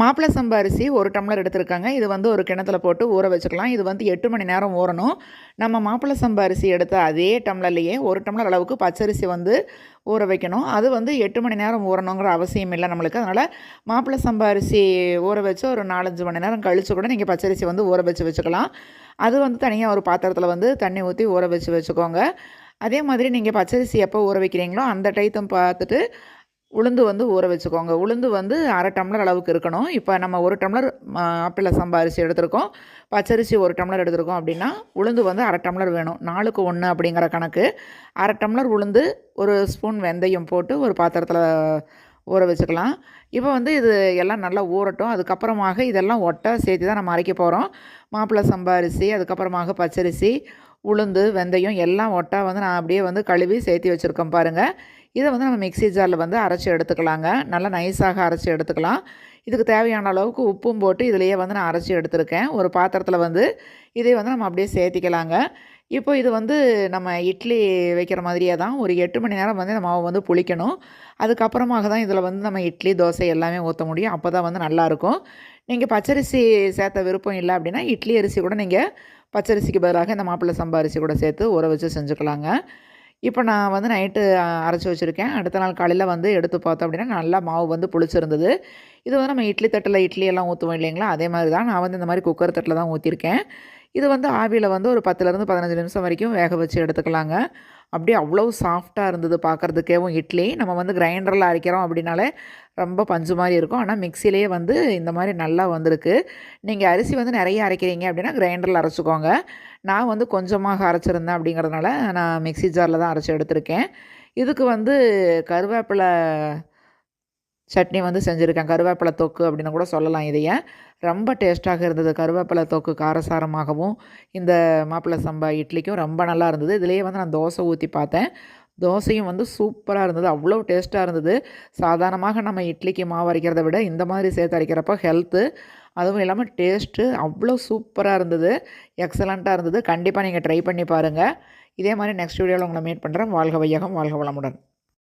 மாப்பிள சம்பா அரிசி ஒரு டம்ளர் எடுத்திருக்காங்க. இது வந்து ஒரு கிணத்துல போட்டு ஊற வச்சுக்கலாம். இது வந்து எட்டு மணி நேரம் ஊறணும். நம்ம மாப்பிள சம்பா அரிசி எடுத்த அதே டம்ளர்லேயே ஒரு டம்ளர் அளவுக்கு பச்சரிசி வந்து ஊற வைக்கணும். அது வந்து எட்டு மணி நேரம் ஊறணுங்கிற அவசியம் இல்லை நம்மளுக்கு. அதனால் மாப்பிள சம்பா அரிசி ஊற வச்சு ஒரு நாலஞ்சு மணி நேரம் கழித்து கூட நீங்கள் பச்சரிசி வந்து ஊற வச்சு வச்சுக்கலாம். அது வந்து தனியாக ஒரு பாத்திரத்தில் வந்து தண்ணி ஊற்றி ஊற வச்சு வச்சுக்கோங்க. அதே மாதிரி நீங்கள் பச்சரிசி எப்போ ஊற வைக்கிறீங்களோ அந்த டைத்தும் பார்த்துட்டு உளுந்து வந்து ஊற வச்சுக்கோங்க. உளுந்து வந்து அரை டம்ளர் அளவுக்கு இருக்கணும். இப்போ நம்ம ஒரு டம்ளர் ஆப்பிள சம்பா அரிசி எடுத்திருக்கோம். பச்சரிசி ஒரு டம்ளர் எடுத்திருக்கோம் அப்படின்னா உளுந்து வந்து அரை டம்ளர் வேணும். நாலுக்கு ஒன்று அப்படிங்கிற கணக்கு. அரை டம்ளர் உளுந்து ஒரு ஸ்பூன் வெந்தயம் போட்டு ஒரு பாத்திரத்தில் ஊற வச்சுக்கலாம். இப்போ வந்து இது எல்லாம் நல்லா ஊறட்டும். அதுக்கப்புறமாக இதெல்லாம் ஒட்டை சேர்த்து தான் நம்ம அரைக்க போகிறோம் மாப்பிள்ளை சம்பா அரிசி அதுக்கப்புறமாக பச்சரிசி உளுந்து வெந்தயம் எல்லாம் ஒட்டா வந்து நான் அப்படியே வந்து கழுவி சேர்த்து வச்சுருக்கோம் பாருங்கள் இதை வந்து நம்ம மிக்சி ஜாரில் வந்து அரைச்சி எடுத்துக்கலாங்க. நல்லா நைஸாக அரைச்சி எடுத்துக்கலாம். இதுக்கு தேவையான அளவுக்கு உப்பும் போட்டு இதிலையே வந்து நான் அரைச்சி எடுத்திருக்கேன். ஒரு பாத்திரத்தில் வந்து இதை வந்து நம்ம அப்படியே சேர்த்திக்கலாங்க. இப்போ இது வந்து நம்ம இட்லி வைக்கிற மாதிரியே தான். ஒரு எட்டு மணி நேரம் வந்து நம்ம மாவு வந்து புளிக்கணும். அதுக்கப்புறமாக தான் இதில் வந்து நம்ம இட்லி தோசை எல்லாமே ஊற்ற முடியும். அப்போ தான் வந்து நல்லாயிருக்கும். நீங்கள் பச்சரிசி சேர்த்த விருப்பம் இல்லை அப்படின்னா இட்லி அரிசி கூட நீங்கள் பச்சரிசிக்கு பதிலாக இந்த மாப்பிள்ளை சம்பா அரிசி கூட சேர்த்து ஊற வச்சு செஞ்சுக்கலாங்க. இப்போ நான் வந்து நைட்டு அரைச்சி வச்சுருக்கேன். அடுத்த நாள் காலையில் வந்து எடுத்து பார்த்தோம் அப்படின்னா நல்லா மாவு வந்து புளிச்சிருந்தது. இது வந்து நம்ம இட்லி தட்டில் இட்லி எல்லாம் ஊற்றுவோம் இல்லைங்களா? அதே மாதிரி தான் நான் வந்து இந்த மாதிரி குக்கர் தட்டில் தான் ஊற்றிருக்கேன் இது வந்து ஆவியில் வந்து ஒரு பத்துலேருந்து பதினஞ்சு நிமிஷம் வரைக்கும் வேக வச்சு எடுத்துக்கலாங்க. அப்படியே அவ்வளோ சாஃப்டாக இருந்தது பார்க்குறதுக்கேவும் இட்லி நம்ம வந்து கிரைண்டரில் அரைக்கிறோம் அப்படின்னாலே ரொம்ப பஞ்சு மாதிரி இருக்கும். ஆனால் மிக்சிலேயே வந்து இந்த மாதிரி நல்லா வந்திருக்கு. நீங்கள் அரிசி வந்து நிறைய அரைக்கிறீங்க அப்படின்னா கிரைண்டரில் அரைச்சிக்கோங்க. நான் வந்து கொஞ்சமாக அரைச்சிருந்தேன் அப்படிங்கிறதுனால நான் மிக்சி ஜாரில் தான் அரைச்சி எடுத்திருக்கேன். இதுக்கு வந்து கருவேப்பிலை சட்னி வந்து செஞ்சுருக்கேன். கருவேப்பிலை தொக்கு அப்படின்னு கூட சொல்லலாம் இதையே. ரொம்ப டேஸ்ட்டாக இருந்தது. கருவேப்பிலை தொக்கு காரசாரமாகவும் இந்த மாப்பிள்ளை சம்பா இட்லிக்கும் ரொம்ப நல்லா இருந்தது. இதுலேயே வந்து நான் தோசை ஊற்றி பார்த்தேன். தோசையும் வந்து சூப்பராக இருந்தது. அவ்வளோ டேஸ்ட்டாக இருந்தது. சாதாரணமாக நம்ம இட்லிக்கு மாவு அரைக்கிறத விட இந்த மாதிரி சேர்த்து அரைக்கிறப்போ ஹெல்த்து அதுவும் இல்லாமல் டேஸ்ட்டு அவ்வளோ சூப்பராக இருந்தது. எக்ஸலண்ட்டாக இருந்தது. கண்டிப்பாக நீங்கள் ட்ரை பண்ணி பாருங்கள் இதே மாதிரி நெக்ஸ்ட் வீடியோவில் உங்களை மீட் பண்ணுறேன் வாழ்க வையகம் வாழ்க வளமுடன்.